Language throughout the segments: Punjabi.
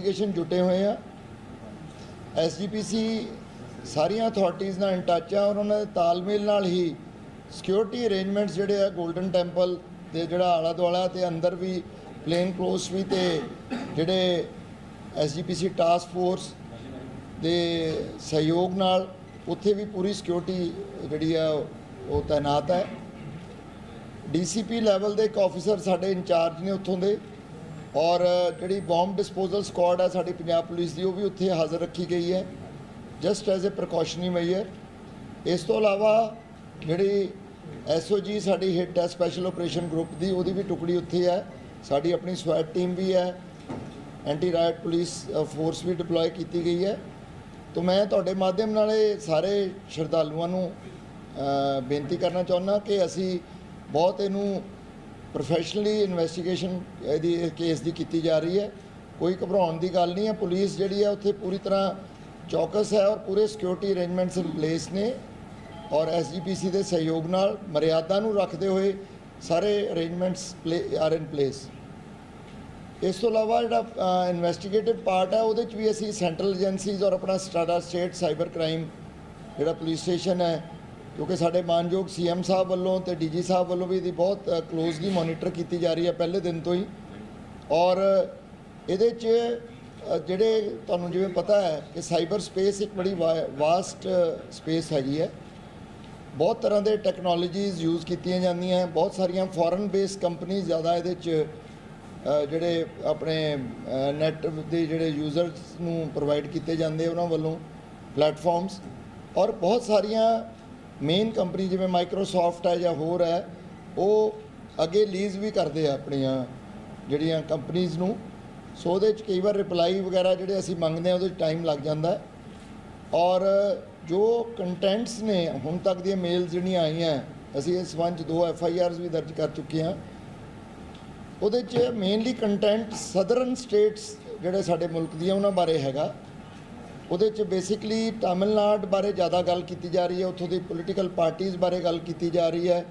ਇਨਵੈਸਟੀਗੇਸ਼ਨ ਜੁਟੇ ਹੋਏ ਆ। ਐਸਜੀਪੀਸੀ ਸਾਰੀਆਂ ਅਥਾਰਟੀਆਂ ਨਾਲ ਇਨ ਟੱਚ ਆ ਔਰ ਉਹਨਾਂ ਦੇ ਤਾਲਮੇਲ ਨਾਲ ਹੀ ਸਿਕਿਉਰਿਟੀ ਅਰੇਂਜਮੈਂਟਸ ਜਿਹੜੇ ਆ 골ਡਨ ਟੈਂਪਲ ਤੇ ਜਿਹੜਾ ਆਲਾ ਦੁਆਲਾ ਤੇ ਅੰਦਰ ਵੀ ਪਲੇਨ ਕਲੋਸ ਵੀ ਤੇ ਜਿਹੜੇ ਐਸਜੀਪੀਸੀ ਟਾਸਕ ਫੋਰਸ ਦੇ ਸਹਿਯੋਗ ਨਾਲ ਉੱਥੇ ਵੀ ਪੂਰੀ ਸਿਕਿਉਰਿਟੀ ਜਿਹੜੀ ਆ ਉਹ ਤਾਇਨਾਤ ਹੈ। ਡੀਸੀਪੀ ਲੈਵਲ ਦੇ ਇੱਕ ਆਫੀਸਰ ਸਾਡੇ ਇੰਚਾਰਜ ਨੇ ਉੱਥੋਂ ਦੇ। ਔਰ ਜਿਹੜੀ ਬੰਬ ਡਿਸਪੋਜ਼ਲ ਸਕੁਆਡ ਹੈ ਸਾਡੀ ਪੰਜਾਬ ਪੁਲਿਸ ਦੀ, ਉਹ ਵੀ ਉੱਥੇ ਹਾਜ਼ਰ ਰੱਖੀ ਗਈ ਹੈ just as a precautionary measure ਇਸ ਤੋਂ ਇਲਾਵਾ ਜਿਹੜੀ ਐਸਓਜੀ ਸਾਡੀ ਹਿੱਟ ਹੈ ਸਪੈਸ਼ਲ ਆਪਰੇਸ਼ਨ ਗਰੁੱਪ ਦੀ, ਉਹਦੀ ਵੀ ਟੁਕੜੀ ਉੱਥੇ ਹੈ ਸਾਡੀ ਆਪਣੀ ਸਵੈਟ ਟੀਮ ਵੀ ਹੈ ਐਂਟੀ ਰਾਇਟ ਪੁਲਿਸ ਫੋਰਸ ਵੀ ਡਿਪਲੋਏ ਕੀਤੀ ਗਈ ਹੈ। ਤੋਂ ਮੈਂ ਤੁਹਾਡੇ ਮਾਧਿਅਮ ਨਾਲ ਇਹ ਸਾਰੇ ਸ਼ਰਧਾਲੂਆਂ ਨੂੰ ਬੇਨਤੀ ਕਰਨਾ ਚਾਹੁੰਦਾ ਕਿ ਅਸੀਂ ਬਹੁਤ ਇਹਨੂੰ ਪ੍ਰੋਫੈਸ਼ਨਲੀ ਇਨਵੈਸਟੀਗੇਸ਼ਨ ਇਹਦੀ ਕੇਸ ਦੀ ਕੀਤੀ ਜਾ ਰਹੀ ਹੈ। ਕੋਈ ਘਬਰਾਉਣ ਦੀ ਗੱਲ ਨਹੀਂ ਹੈ। ਪੁਲਿਸ ਜਿਹੜੀ ਹੈ ਉੱਥੇ ਪੂਰੀ ਤਰ੍ਹਾਂ ਚੌਕਸ ਹੈ ਔਰ ਪੂਰੇ ਸਿਕਿਉਰਿਟੀ ਅਰੇਂਜਮੈਂਟਸ ਇਨ ਪਲੇਸ ਨੇ ਔਰ ਐਸਜੀਪੀਸੀ ਦੇ ਸਹਿਯੋਗ ਨਾਲ ਮਰਿਆਦਾ ਨੂੰ ਰੱਖਦੇ ਹੋਏ ਸਾਰੇ ਅਰੇਂਜਮੈਂਟਸ ਆਰ ਇਨ ਪਲੇਸ ਇਸ ਤੋਂ ਇਲਾਵਾ ਜਿਹੜਾ ਇਨਵੈਸਟੀਗੇਟਿਵ ਪਾਰਟ ਹੈ, ਉਹਦੇ ਚ ਵੀ ਅਸੀਂ ਸੈਂਟਰਲ ਏਜੰਸੀਜ਼ ਔਰ ਆਪਣਾ ਸਟਾਡਾ ਸਟੇਟ ਸਾਈਬਰ ਕ੍ਰਾਈਮ ਜਿਹੜਾ ਪੁਲਿਸ ਸਟੇਸ਼ਨ ਹੈ ਕਿਉਂਕਿ ਸਾਡੇ ਮਾਨਯੋਗ ਸੀਐਮ ਸਾਹਿਬ ਵੱਲੋਂ ਤੇ ਡੀਜੀ ਸਾਹਿਬ ਵੱਲੋਂ ਵੀ ਇਹਦੀ ਬਹੁਤ ਕਲੋਜ਼ਲੀ ਮੋਨੀਟਰ ਕੀਤੀ ਜਾ ਰਹੀ ਹੈ ਪਹਿਲੇ ਦਿਨ ਤੋਂ ਹੀ। ਔਰ ਇਹਦੇ 'ਚ ਜਿਹੜੇ ਤੁਹਾਨੂੰ ਜਿਵੇਂ ਪਤਾ ਹੈ ਕਿ ਸਾਈਬਰ ਸਪੇਸ ਇੱਕ ਬੜੀ ਵਾਸਟ ਸਪੇਸ ਹੈਗੀ ਹੈ। ਬਹੁਤ ਤਰ੍ਹਾਂ ਦੇ ਟੈਕਨੋਲੋਜੀਜ਼ ਯੂਜ਼ ਕੀਤੀਆਂ ਜਾਂਦੀਆਂ ਬਹੁਤ ਸਾਰੀਆਂ ਫੋਰਨ ਬੇਸ ਕੰਪਨੀ ਜ਼ਿਆਦਾ ਇਹਦੇ 'ਚ ਜਿਹੜੇ ਆਪਣੇ ਨੈਟ ਦੇ ਜਿਹੜੇ ਯੂਜ਼ਰਸ ਨੂੰ ਪ੍ਰੋਵਾਈਡ ਕੀਤੇ ਜਾਂਦੇ ਉਹਨਾਂ ਵੱਲੋਂ ਪਲੇਟਫਾਰਮਸ ਔਰ ਬਹੁਤ ਸਾਰੀਆਂ ਮੇਨ ਕੰਪਨੀ ਜਿਵੇਂ ਮਾਈਕਰੋਸਾਫਟ ਹੈ ਜਾਂ ਹੋਰ ਹੈ, ਉਹ ਅੱਗੇ ਲੀਜ਼ ਵੀ ਕਰਦੇ ਆ ਆਪਣੀਆਂ ਜਿਹੜੀਆਂ ਕੰਪਨੀਆਂ ਨੂੰ। ਸੋ ਉਹਦੇ 'ਚ ਕਈ ਵਾਰ ਰਿਪਲਾਈ ਵਗੈਰਾ ਜਿਹੜੇ ਅਸੀਂ ਮੰਗਦੇ ਆ ਉਹਦੇ 'ਚ ਟਾਈਮ ਲੱਗ ਜਾਂਦਾ ਔਰ ਜੋ ਕੰਟੈਂਟਸ ਨੇ, ਹੁਣ ਤੱਕ ਦੀਆਂ ਮੇਲ ਜਿਹੜੀਆਂ ਆਈਆਂ, ਅਸੀਂ ਇਸ ਸੰਬੰਧ 'ਚ ਦੋ ਐਫ ਆਈ ਆਰਸ ਵੀ ਦਰਜ ਕਰ ਚੁੱਕੇ ਹਾਂ। ਉਹਦੇ 'ਚ ਮੇਨਲੀ ਕੰਟੈਂਟ ਸਦਰਨ ਸਟੇਟਸ ਜਿਹੜੇ ਸਾਡੇ ਮੁਲਕ ਦੀਆਂ, ਉਹਨਾਂ ਬਾਰੇ ਹੈਗਾ। ਉਹਦੇ 'ਚ ਬੇਸਿਕਲੀ ਤਾਮਿਲਨਾਡ ਬਾਰੇ ਜ਼ਿਆਦਾ ਗੱਲ ਕੀਤੀ ਜਾ ਰਹੀ ਹੈ, ਉੱਥੋਂ ਦੀ ਪੋਲੀਟੀਕਲ ਪਾਰਟੀਆਂ ਬਾਰੇ ਗੱਲ ਕੀਤੀ ਜਾ ਰਹੀ ਹੈ,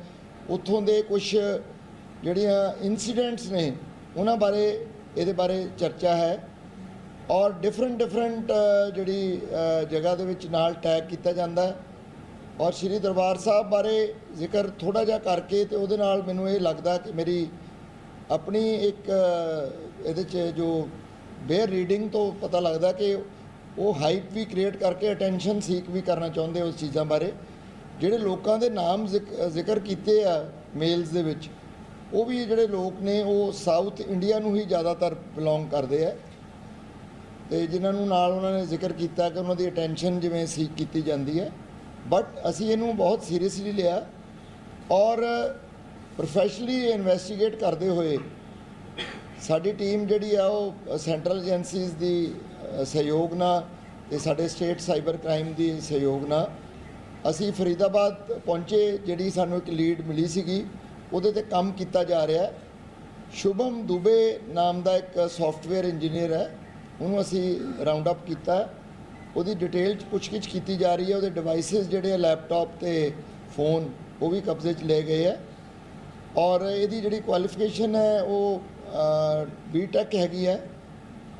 ਉੱਥੋਂ ਦੇ ਕੁਝ ਜਿਹੜੀਆਂ ਇਨਸੀਡੈਂਟਸ ਨੇ, ਉਹਨਾਂ ਬਾਰੇ ਇਹਦੇ ਬਾਰੇ ਚਰਚਾ ਹੈ ਔਰ ਡਿਫਰੈਂਟ ਡਿਫਰੈਂਟ ਜਿਹੜੀ ਜਗ੍ਹਾ ਦੇ ਵਿੱਚ ਨਾਲ ਟੈਗ ਕੀਤਾ ਜਾਂਦਾ ਹੈ ਔਰ ਸ੍ਰੀ ਦਰਬਾਰ ਸਾਹਿਬ ਬਾਰੇ ਜ਼ਿਕਰ ਥੋੜਾ ਜਿਹਾ ਕਰਕੇ ਤੇ ਉਹਦੇ ਨਾਲ ਮੈਨੂੰ ਇਹ ਲੱਗਦਾ ਕਿ ਮੇਰੀ ਆਪਣੀ ਇੱਕ ਇਹਦੇ 'ਚ ਜੋ ਬੇਅਰ ਰੀਡਿੰਗ ਤੋਂ ਪਤਾ ਲੱਗਦਾ ਕਿ ਉਹ ਹਾਈਪ ਵੀ ਕ੍ਰੀਏਟ ਕਰਕੇ ਅਟੈਂਸ਼ਨ ਸੀਕ ਵੀ ਕਰਨਾ ਚਾਹੁੰਦੇ ਉਸ ਚੀਜ਼ਾਂ ਬਾਰੇ। ਜਿਹੜੇ ਲੋਕਾਂ ਦੇ ਨਾਮ ਜ਼ਿਕ- ਜ਼ਿਕਰ ਕੀਤੇ ਆ ਮੇਲਸ ਦੇ ਵਿੱਚ, ਉਹ ਵੀ ਜਿਹੜੇ ਲੋਕ ਨੇ, ਉਹ ਸਾਊਥ ਇੰਡੀਆ ਨੂੰ ਹੀ ਜ਼ਿਆਦਾਤਰ ਬਿਲੋਂਗ ਕਰਦੇ ਆ। ਤੇ ਜਿਨ੍ਹਾਂ ਨੂੰ ਨਾਲ ਉਹਨਾਂ ਨੇ ਜ਼ਿਕਰ ਕੀਤਾ ਕਿ ਉਹਨਾਂ ਦੀ ਅਟੈਂਸ਼ਨ ਜਿਵੇਂ ਸੀਕ ਕੀਤੀ ਜਾਂਦੀ ਹੈ। ਬਟ ਅਸੀਂ ਇਹਨੂੰ ਬਹੁਤ ਸੀਰੀਅਸਲੀ ਲਿਆ ਔਰ ਪ੍ਰੋਫੈਸ਼ਨਲੀ ਇਨਵੈਸਟੀਗੇਟ ਕਰਦੇ ਹੋਏ ਸਾਡੀ ਟੀਮ ਜਿਹੜੀ ਆ ਉਹ ਸੈਂਟਰਲ ਏਜੰਸੀਜ਼ ਦੀ ਸਹਿਯੋਗ ਨਾਲ ਤੇ ਸਾਡੇ ਸਟੇਟ ਸਾਈਬਰ ਕ੍ਰਾਈਮ ਦੀ ਸਹਿਯੋਗ ਨਾਲ ਅਸੀਂ ਫਰੀਦਾਬਾਦ ਪਹੁੰਚੇ, ਜਿਹੜੀ ਸਾਨੂੰ ਇੱਕ ਲੀਡ ਮਿਲੀ ਸੀਗੀ, ਉਹਦੇ ਤੇ ਕੰਮ ਕੀਤਾ ਜਾ ਰਿਹਾ ਹੈ। ਸ਼ੁਭਮ ਦੁਬੇ ਨਾਮ ਦਾ ਇੱਕ ਸੌਫਟਵੇਅਰ ਇੰਜੀਨੀਅਰ ਹੈ, ਉਹਨੂੰ ਅਸੀਂ ਰਾਉਂਡ ਅਪ ਕੀਤਾ ਉਹਦੀ ਡਿਟੇਲ ਚ ਪੁੱਛਗਿੱਛ ਕੀਤੀ ਜਾ ਰਹੀ ਹੈ, ਉਹਦੇ ਡਿਵਾਈਸਸ ਜਿਹੜੇ ਆ ਲੈਪਟਾਪ ਤੇ ਫੋਨ ਉਹ ਵੀ ਕਬਜ਼ੇ 'ਚ ਲਏ ਗਏ ਹੈ। ਔਰ ਇਹਦੀ ਜਿਹੜੀ ਕੁਆਲੀਫਿਕੇਸ਼ਨ ਹੈ, ਉਹ ਬੀਟੈਕ ਹੈਗੀ ਹੈ।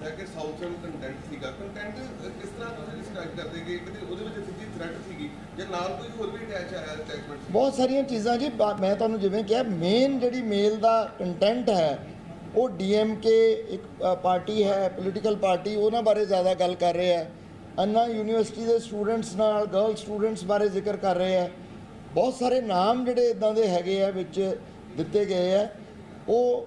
ਬਾਰੇ ਤੁਸੀਂ ਦੱਸਿਆ ਕਿ ਕੰਟੈਂਟ ਸੀਗਾ। ਕੰਟੈਂਟ ਕਿਸ ਤਰ੍ਹਾਂ ਤੁਸੀਂ ਡਿਸਕ੍ਰਾਈਬ ਕਰਦੇ ਕਿ ਕਿਤੇ ਉਹਦੇ ਵਿੱਚ ਸਿੱਧੀ ਥ੍ਰੈਟ ਸੀਗੀ ਜਾਂ ਨਾਲ ਕੋਈ ਹੋਰ ਵੀ ਅਟੈਚ ਆਇਆ ਅਟੈਚਮੈਂਟ ਬਹੁਤ ਸਾਰੀਆਂ ਚੀਜ਼ਾਂ ਜੀ ਮੈਂ ਤੁਹਾਨੂੰ ਜਿਵੇਂ ਕਿਹਾ ਮੇਨ ਜਿਹੜੀ ਮੇਲ ਦਾ ਕੰਟੈਂਟ ਹੈ, ਉਹ ਡੀਐਮਕੇ ਇੱਕ ਪਾਰਟੀ ਹੈ ਪੋਲੀਟੀਕਲ ਪਾਰਟੀ ਉਹਨਾਂ ਬਾਰੇ ਜ਼ਿਆਦਾ ਗੱਲ ਕਰ ਰਹੇ ਹੈ। ਅੰਨਾ ਯੂਨੀਵਰਸਿਟੀ ਦੇ ਸਟੂਡੈਂਟਸ ਨਾਲ ਗਰਲ ਸਟੂਡੈਂਟਸ ਬਾਰੇ ਜ਼ਿਕਰ ਕਰ ਰਹੇ ਹੈ। ਬਹੁਤ ਸਾਰੇ ਨਾਮ ਜਿਹੜੇ ਇਦਾਂ ਦੇ ਹੈਗੇ ਆ ਵਿੱਚ ਦਿੱਤੇ ਗਏ ਆ ਉਹ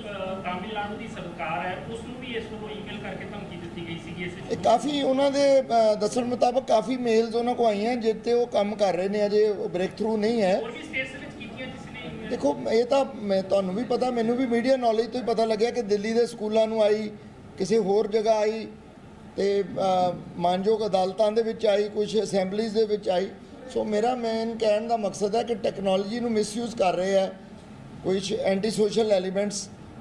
ਤਾਮਿਲਨਾਡੂ ਦੀ ਸਰਕਾਰ ਹੈ ਉਸ ਨੂੰ ਵੀ ਇਸ ਨੂੰ ਈਮੇਲ ਕਰਕੇ ਧਮਕੀ ਦਿੱਤੀ ਗਈ ਸੀਗੀ ਇਸ ਇਹ ਕਾਫੀ ਉਹਨਾਂ ਦੇ ਦੱਸਣ ਮੁਤਾਬਕ ਕਾਫੀ ਮੇਲਸ ਉਹਨਾਂ ਕੋ ਆਈਆਂ ਜਿੱਤੇ ਉਹ ਕੰਮ ਕਰ ਰਹੇ ਨੇ ਅਜੇ ਬ੍ਰੇਕ ਥਰੂ ਨਹੀਂ ਹੈ। ਹੋਰ ਵੀ ਸਟੇਟਸ ਵਿੱਚ ਕੀਤੀਆਂ ਜਿਸ ਨੇ email- ਦੇਖੋ ਇਹ ਤਾਂ ਮੈਂ ਤੁਹਾਨੂੰ ਵੀ ਪਤਾ ਮੈਨੂੰ ਵੀ ਮੀਡੀਆ ਨੌਲੇਜ ਤੋਂ ਹੀ ਪਤਾ ਲੱਗਿਆ ਕਿ ਦਿੱਲੀ ਦੇ ਸਕੂਲਾਂ ਨੂੰ ਆਈ ਕਿਸੇ ਹੋਰ ਜਗ੍ਹਾ ਆਈ ਤੇ ਮਾਨਯੋਗ ਅਦਾਲਤਾਂ ਦੇ ਵਿੱਚ ਆਈ ਕੁਝ ਅਸੈਂਬਲੀਜ਼ ਦੇ ਵਿੱਚ ਆਈ। ਸੋ ਮੇਰਾ ਮੇਨ ਕਹਿਣ ਦਾ ਮਕਸਦ ਹੈ ਕਿ ਟੈਕਨੋਲੋਜੀ ਨੂੰ ਮਿਸਯੂਜ਼ ਕਰ ਰਹੇ ਆ ਕੁਝ ਐਂਟੀ ਸੋਸ਼ਲ ਐਲੀਮੈਂਟਸ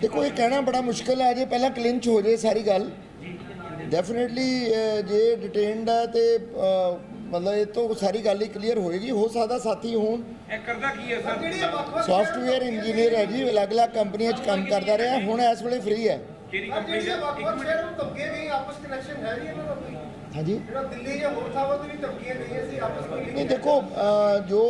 ਦੇਖੋ ਇਹ ਕਹਿਣਾ ਬੜਾ ਮੁਸ਼ਕਲ ਹੈ ਜੇ ਪਹਿਲਾਂ ਕਲਿੰਚ ਹੋ ਜੇ ਸਾਰੀ ਗੱਲ। ਡੈਫੀਨਿਟਲੀ ਜੇ ਡਿਟੇਨਡ ਹੈ ਤੇ ਮਤਲਬ ਇਹ ਤੋਂ ਸਾਰੀ ਗੱਲ ਹੀ ਕਲੀਅਰ ਹੋਏਗੀ। ਹੋ ਸਕਦਾ ਸਾਥੀ ਹੋਣ। ਇਹ ਕਰਦਾ ਕੀ ਹੈ ਸਰ? ਸੌਫਟਵੇਅਰ ਇੰਜੀਨੀਅਰ ਹੈ? ਜੀ ਅਲੱਗ-ਅਲੱਗ ਕੰਪਨੀਆਂ 'ਚ ਕੰਮ ਕਰਦਾ ਰਿਹਾ। ਹੁਣ ਇਸ ਵੇਲੇ ਫ੍ਰੀ ਹੈ। ਕਿਹੜੀ ਕੰਪਨੀ ਵੱਖ ਇੱਕ ਮਿੰਟ। ਧਮਕੀਆਂ ਗਈਆਂ ਆਪਸ ਕਨੈਕਸ਼ਨ ਹੈ ਨਹੀਂ ਇਹਨਾਂ ਦਾ ਕੋਈ? ਹਾਂਜੀ? ਜਿਹੜਾ ਦਿੱਲੀ ਜਾਂ ਹੋਰ ਥਾਵਾਂ ਤੇ ਵੀ ਧਮਕੀਆਂ ਗਈਆਂ ਸੀ ਆਪਸ ਵਿੱਚ ਨਹੀਂ ਦੇਖੋ ਜੋ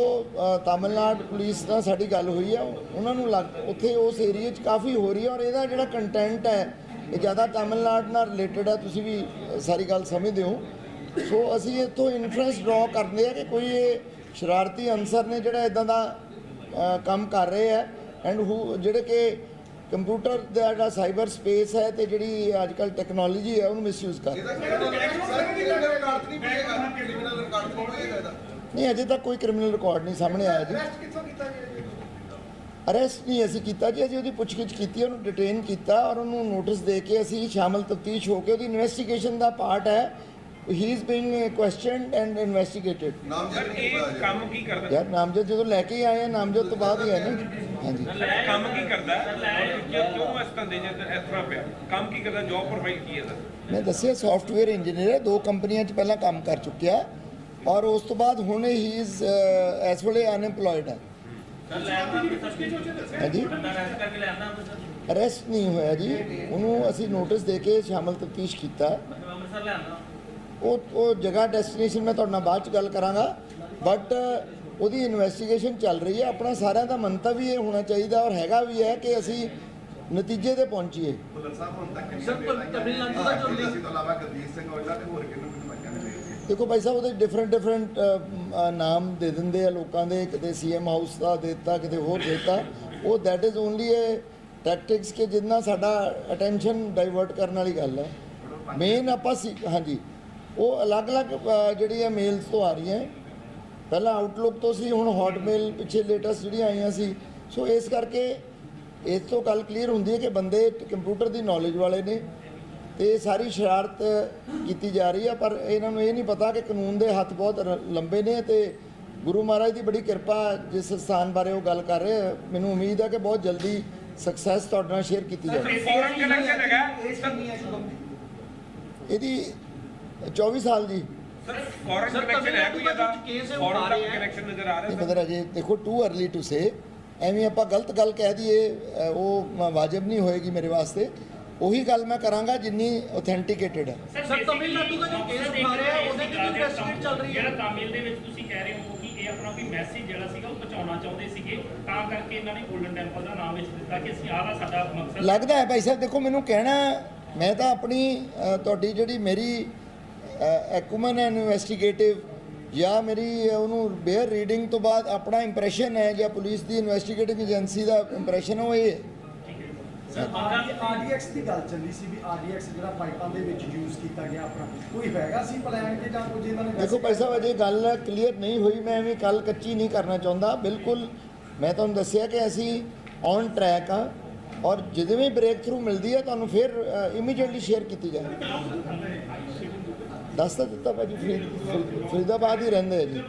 ਤਾਮਿਲਨਾਡੂ ਪੁਲਿਸ ਨਾਲ ਸਾਡੀ ਗੱਲ ਹੋਈ ਹੈ ਉਹਨਾਂ ਨੂੰ ਲੱਗ ਉੱਥੇ ਉਸ ਏਰੀਆ 'ਚ ਕਾਫੀ ਹੋ ਰਹੀ ਹੈ ਔਰ ਇਹਦਾ ਜਿਹੜਾ ਕੰਟੈਂਟ ਹੈ ਇਹ ਜ਼ਿਆਦਾ ਤਾਮਿਲਨਾਡੂ ਨਾਲ ਰਿਲੇਟਡ ਹੈ ਤੁਸੀਂ ਵੀ ਸਾਰੀ ਗੱਲ ਸਮਝਦੇ ਹੋ। ਸੋ ਅਸੀਂ ਇੱਥੋਂ ਇਨਫਰੈਂਸ ਡਰਾ ਕਰਦੇ ਆ ਕਿ ਕੋਈ ਇਹ ਸ਼ਰਾਰਤੀ ਅਨਸਰ ਨੇ ਜਿਹੜਾ ਇਦਾਂ ਦਾ ਕੰਮ ਕਰ ਰਹੇ ਆ ਐਂਡ ਹੂ ਜਿਹੜੇ ਕਿ ਕੰਪਿਊਟਰ ਦਾ ਜਿਹੜਾ ਸਾਈਬਰ ਸਪੇਸ ਹੈ ਤੇ ਜਿਹੜੀ ਅੱਜ ਕੱਲ ਟੈਕਨੋਲੋਜੀ ਹੈ ਉਹਨੂੰ ਮਿਸਯੂਜ਼ ਕਰ ਨਹੀਂ ਅਜੇ ਤੱਕ ਕੋਈ ਕ੍ਰਿਮੀਨਲ ਰਿਕਾਰਡ ਨਹੀਂ ਸਾਹਮਣੇ ਆਇਆ ਜੀ। ਅਰੈਸਟ ਨਹੀਂ ਅਸੀਂ ਕੀਤਾ ਜੀ ਅਸੀਂ ਉਹਦੀ ਪੁੱਛਗਿੱਛ ਕੀਤੀ ਉਹਨੂੰ ਡਿਟੇਨ ਕੀਤਾ ਔਰ ਉਹਨੂੰ ਨੋਟਿਸ ਦੇ ਕੇ ਅਸੀਂ ਸ਼ਾਮਲ ਤਫਤੀਸ਼ ਹੋ ਕੇ ਉਹਦੀ ਇਨਵੈਸਟੀਗੇਸ਼ਨ ਦਾ ਪਾਰਟ ਹੈ। He is being questioned and investigated ਨਾਮ ਸਰ ਜਦ ਇਹ ਕੰਮ ਕੀ ਕਰਦਾ ਯਾਰ ਨਾਮਜ਼ਦ ਜਦੋਂ ਲੈ ਕੇ ਆਏ ਆ ਨਾਮਜ਼ਦ ਤੋਂ ਬਾਅਦ ਹੀ ਹੈ ਨਾ ਹਾਂਜੀ ਇਹ ਕੰਮ ਕੀ ਕਰਦਾ ਔਰ ਕਿਉਂ ਕਿਉਂ ਇਸ ਧੰਦੇ 'ਚ ਇਸ ਤਰ੍ਹਾਂ ਪਿਆ ਕੰਮ ਕੀ ਕਰਦਾ ਜੌਬ ਪ੍ਰੋਫਾਈਲ ਕੀ ਹੈ ਸਰ ਮੈਂ ਦੱਸਿਆ ਸੌਫਟਵੇਅਰ ਇੰਜੀਨੀਅਰ ਹੈ ਦੋ ਕੰਪਨੀਆਂ 'ਚ ਪਹਿਲਾਂ ਕੰਮ ਕਰ ਚੁੱਕਿਆ ਔਰ ਉਸ ਤੋਂ ਬਾਅਦ ਹੁਣ ਹੀ ਇਜ਼ ਇਸ ਵੇਲੇ ਅਨਐਮਪਲੋਇਡ ਹੈ ਹਾਂਜੀ ਅਰੈਸਟ ਨਹੀਂ ਹੋਇਆ ਜੀ ਉਹਨੂੰ ਅਸੀਂ ਨੋਟਿਸ ਦੇ ਕੇ ਸ਼ਾਮਲ ਤਫਤੀਸ਼ ਕੀਤਾ ਉਹ ਉਹ ਜਗ੍ਹਾ ਡੈਸਟੀਨੇਸ਼ਨ ਮੈਂ ਤੁਹਾਡੇ ਨਾਲ ਬਾਅਦ ਚ ਗੱਲ ਕਰਾਂਗਾ ਬਟ ਉਹਦੀ ਇਨਵੈਸਟੀਗੇਸ਼ਨ ਚੱਲ ਰਹੀ ਹੈ। ਆਪਣਾ ਸਾਰਿਆਂ ਦਾ ਮੰਤਵ ਵੀ ਇਹ ਹੋਣਾ ਚਾਹੀਦਾ ਔਰ ਹੈਗਾ ਵੀ ਹੈ ਕਿ ਅਸੀਂ ਨਤੀਜੇ ਤੇ ਪਹੁੰਚੀਏ। ਦੇਖੋ ਭਾਈ ਸਾਹਿਬ ਉਹਦੇ ਡਿਫਰੈਂਟ ਡਿਫਰੈਂਟ ਨਾਮ ਦੇ ਦਿੰਦੇ ਆ ਲੋਕਾਂ ਦੇ। ਕਿਤੇ ਸੀਐਮ ਹਾਊਸ ਦਾ ਦੇ ਦਿੱਤਾ ਕਿਤੇ ਹੋਰ ਦੇ ਦਿੱਤਾ। ਉਹ that is only a tactics ਕਿ ਜਿੰਨਾ ਸਾਡਾ ਅਟੈਂਸ਼ਨ ਡਾਈਵਰਟ ਕਰਨ ਵਾਲੀ ਗੱਲ ਹੈ। ਮੇਨ ਆਪਾਂ ਸੀ ਹਾਂਜੀ। ਉਹ ਅਲੱਗ-ਅਲੱਗ ਅ, ਜਿਹੜੀਆਂ ਮੇਲਸ ਤੋਂ ਆ ਰਹੀਆਂ ਪਹਿਲਾਂ ਆਊਟਲੁੱਕ ਤੋਂ ਸੀ ਹੁਣ ਹੌਟਮੇਲ ਪਿੱਛੇ ਲੇਟੈਸਟ ਜਿਹੜੀਆਂ ਆਈਆਂ ਸੀ। ਸੋ ਇਸ ਕਰਕੇ ਇਸ ਤੋਂ ਗੱਲ ਕਲੀਅਰ ਹੁੰਦੀ ਹੈ ਕਿ ਬੰਦੇ ਕੰਪਿਊਟਰ ਦੀ ਨੌਲੇਜ ਵਾਲੇ ਨੇ ਤੇ ਇਹ ਸਾਰੀ ਸ਼ਰਾਰਤ ਕੀਤੀ ਜਾ ਰਹੀ ਹੈ ਪਰ ਇਹਨਾਂ ਨੂੰ ਇਹ ਨਹੀਂ ਪਤਾ ਕਿ ਕਾਨੂੰਨ ਦੇ ਹੱਥ ਬਹੁਤ ਰ- ਲੰਬੇ ਨੇ ਤੇ ਗੁਰੂ ਮਹਾਰਾਜ ਦੀ ਬੜੀ ਕਿਰਪਾ ਜਿਸ ਸਥਾਨ ਬਾਰੇ ਉਹ ਗੱਲ ਕਰ ਰਹੇ ਆ, ਮੈਨੂੰ ਉਮੀਦ ਹੈ ਕਿ ਬਹੁਤ ਜਲਦੀ ਸਕਸੈਸ ਤੁਹਾਡੇ ਨਾਲ ਸ਼ੇਅਰ ਕੀਤੀ ਜਾਵੇਗੀ ਹੈ ਦੀ ਇਹਦੀ 24 ਸਾਲ ਜੀ ਸਰ ਫੋਰਨ ਕਨੈਕਸ਼ਨ ਹੈ ਕੋਈ ਤਮਿਲਨਾਡੂ ਇਹਦਾ? ਦਾ ਜੋ case ਹੈ ਉਹ ਫੋਰਨ ਆ ਦਾ ਰਿਹਾ ਹੈ। ਕਨੈਕਸ਼ਨ ਨਜ਼ਰ ਆ ਨਹੀਂ ਰਿਹਾ ਮਦਰ ਅਜੇ ਦੇਖੋ ਟੂ ਅਰਲੀ ਟੂ ਸੇ ਐਵੇਂ ਆਪਾਂ ਗਲਤ ਗੱਲ ਕਹਿ ਦਈਏ ਉਹ ਵਾਜਬ ਨਹੀਂ ਹੋਏਗੀ ਮੇਰੇ ਵਾਸਤੇ। ਉਹੀ ਗੱਲ ਮੈਂ ਕਰਾਂਗਾ ਜਿੰਨੀ ਆਥੈਂਟਿਕੇਟਡ ਹੈ। ਸਰ, ਤਮਿਲਨਾਡੂ ਦਾ ਜੋ ਇੱਕ ਉਠਾ ਰਿਹਾ ਉਹਦੇ ਤੇ investigate ਚੱਲ ਰਹੀ ਹੈ। ਜਿਹੜਾ ਤਾਮਿਲ ਦੇ ਵਿੱਚ ਤੁਸੀਂ ਕਹਿ ਰਹੇ ਹੋ ਕਿ ਇਹ ਆਪਣਾ ਕੋਈ ਮੈਸੇਜ ਜਿਹੜਾ ਸੀਗਾ ਉਹ ਪਹੁੰਚਾਉਣਾ ਚਾਹੁੰਦੇ ਸੀਗੇ ਤਾਂ ਕਰਕੇ ਇਹਨਾਂ ਨੇ 골ਡਨ ਟੈਂਪਲ ਦਾ ਨਾਮ ਵਿੱਚ ਦਿੱਤਾ ਕਿ ਅਸੀਂ ਆਹ ਸਾਡਾ ਮਕਸਦ ਲੱਗਦਾ ਹੈ ਭਾਈ ਸਾਹਿਬ ਦੇਖੋ ਮੈਨੂੰ ਕਹਿਣਾ ਮੈਂ ਤਾਂ ਆਪਣੀ ਤੁਹਾਡੀ ਜਿਹੜੀ ਮੇਰੀ ਐਕੂਮਨ ਇਨਵੈਸਟੀਗੇਟਿਵ ਜਾਂ ਮੇਰੀ ਉਹਨੂੰ ਬੇਅਰ ਰੀਡਿੰਗ ਤੋਂ ਬਾਅਦ ਆਪਣਾ ਇੰਪ੍ਰੈਸ਼ਨ ਹੈ ਜਾਂ ਪੁਲਿਸ ਦੀ ਇਨਵੈਸਟੀਗੇਟਿੰਗ ਏਜੰਸੀ ਦਾ ਇੰਪ੍ਰੈਸ਼ਨ ਉਹ ਇਹ ਹੈ। ਆਰਡੀਐਕਸ ਦੀ ਗੱਲ ਚੱਲੀ ਸੀ ਵੀ ਆਰਡੀਐਕਸ ਜਿਹੜਾ ਪਾਈਪਾਂ ਦੇ ਵਿੱਚ ਯੂਜ਼ ਕੀਤਾ ਗਿਆ ਆਪਣਾ ਕੋਈ ਹੈਗਾ ਸੀ ਪਲਾਨ ਕਿ ਜਾਂ ਕੁਝ ਇਹਨਾਂ ਨੇ ਦੇਖੋ ਸਾਹਿਬ ਅਜੇ ਗੱਲ ਕਲੀਅਰ ਨਹੀਂ ਹੋਈ ਮੈਂ ਐਵੇਂ ਕੱਲ ਕੱਚੀ ਨਹੀਂ ਕਰਨਾ ਚਾਹੁੰਦਾ। ਬਿਲਕੁਲ ਮੈਂ ਤੁਹਾਨੂੰ ਦੱਸਿਆ ਕਿ ਅਸੀਂ ਔਨ ਟਰੈਕ ਆ ਔਰ ਜਦੋਂ ਵੀ ਬ੍ਰੇਕ ਥਰੂ ਮਿਲਦੀ ਹੈ ਤੁਹਾਨੂੰ ਫਿਰ ਇਮੀਡੀਏਟਲੀ ਸ਼ੇਅਰ ਕੀਤੀ ਜਾਏਗੀ। ਦੱਸ ਤਾਂ ਦਿੱਤਾ ਭਾਜੀ ਫਰੀਦ ਫਰੀਦਾਬਾਦ ਹੀ ਰਹਿੰਦੇ ਆ ਜੀ।